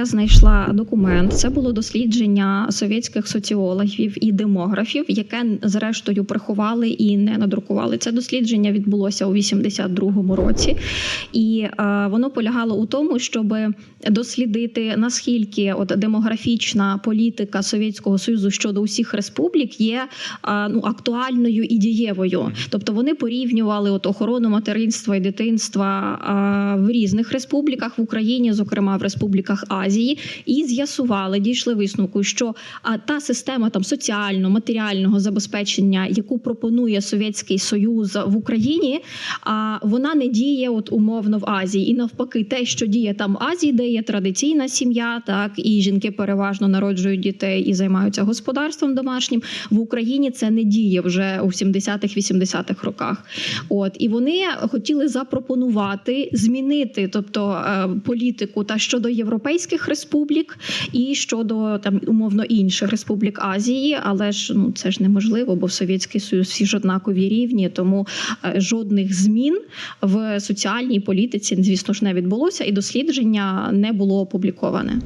я знайшла документ. Це було дослідження совєтських соціологів і демографів, яке зрештою приховали і не надрукували. Це дослідження відбулося у 82-му році, і е, воно полягало у тому, щоб дослідити наскільки от демографічна політика Совєтського Союзу щодо усіх республік є е, ну актуальною і дієвою. Тобто вони порівнювали от охорону материнства і дитинства е, в різних республіках в Україні, зокрема в республіках Азії, і з'ясували, дійшли висновку, що та система там соціально-матеріального забезпечення, яку пропонує Совєтський Союз в Україні, а вона не діє от умовно в Азії. І навпаки, те, що діє там в Азії, де є традиційна сім'я, так і жінки переважно народжують дітей і займаються господарством домашнім. В Україні це не діє вже у 70-х, 80-х роках. От і вони хотіли запропонувати змінити, тобто е, політику та щодо європейських республік і щодо там умовно інших республік Азії, але ж ну це ж неможливо, бо Совєтський Союз всі ж однакові рівні, тому е, жодних змін в соціальній політиці, звісно ж, не відбулося, і дослідження не було опубліковане.